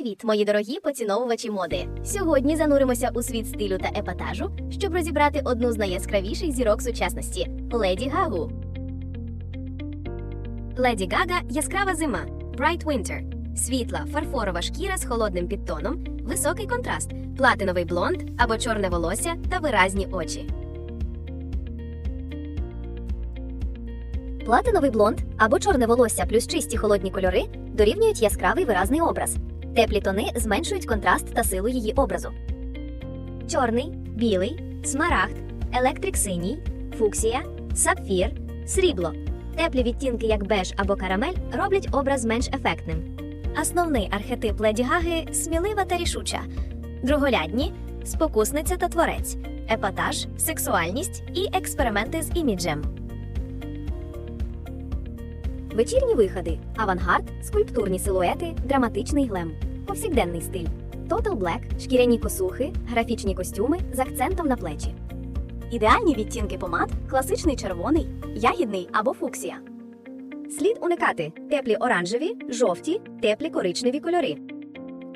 Привіт, мої дорогі поціновувачі моди! Сьогодні зануримося у світ стилю та епатажу, щоб розібрати одну з найяскравіших зірок сучасності Леді Гагу. Леді Гага яскрава зима Bright Winter. Світла, фарфорова шкіра з холодним підтоном, високий контраст, платиновий блонд або чорне волосся та виразні очі. Платиновий блонд або чорне волосся плюс чисті холодні кольори дорівнюють яскравий виразний образ. Теплі тони зменшують контраст та силу її образу. Чорний, білий, смарагд, електрик синій, фуксія, сапфір, срібло. Теплі відтінки, як беж або карамель, роблять образ менш ефектним. Основний архетип Леді Гаги смілива та рішуча, друголядні, спокусниця та творець, епатаж, сексуальність і експерименти з іміджем. Вечірні виходи, авангард, скульптурні силуети, драматичний глем, повсякденний стиль, Total Black, шкіряні косухи, графічні костюми з акцентом на плечі. Ідеальні відтінки помад, класичний червоний, ягідний або фуксія. Слід уникати теплі оранжеві, жовті, теплі коричневі кольори.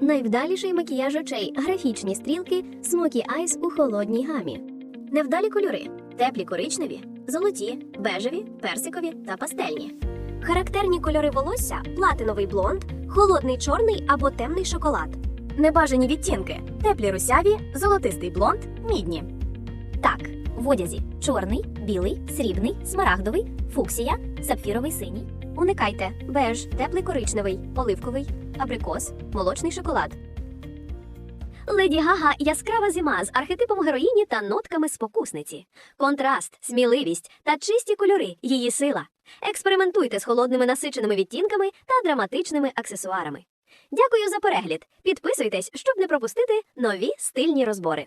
Найвдаліший макіяж очей графічні стрілки Smoky Eyes у холодній гамі. Невдалі кольори теплі коричневі, золоті, бежеві, персикові та пастельні. Характерні кольори волосся платиновий блонд, холодний чорний або темний шоколад. Небажані відтінки теплі русяві, золотистий блонд, мідні. Так, в одязі чорний, білий, срібний, смарагдовий, фуксія, сапфіровий синій. Уникайте беж, теплий коричневий, оливковий, абрикос, молочний шоколад. Леді Гага яскрава зима з архетипом героїні та нотками спокусниці. Контраст, сміливість та чисті кольори її сила. Експериментуйте з холодними насиченими відтінками та драматичними аксесуарами. Дякую за перегляд. Підписуйтесь, щоб не пропустити нові стильні розбори.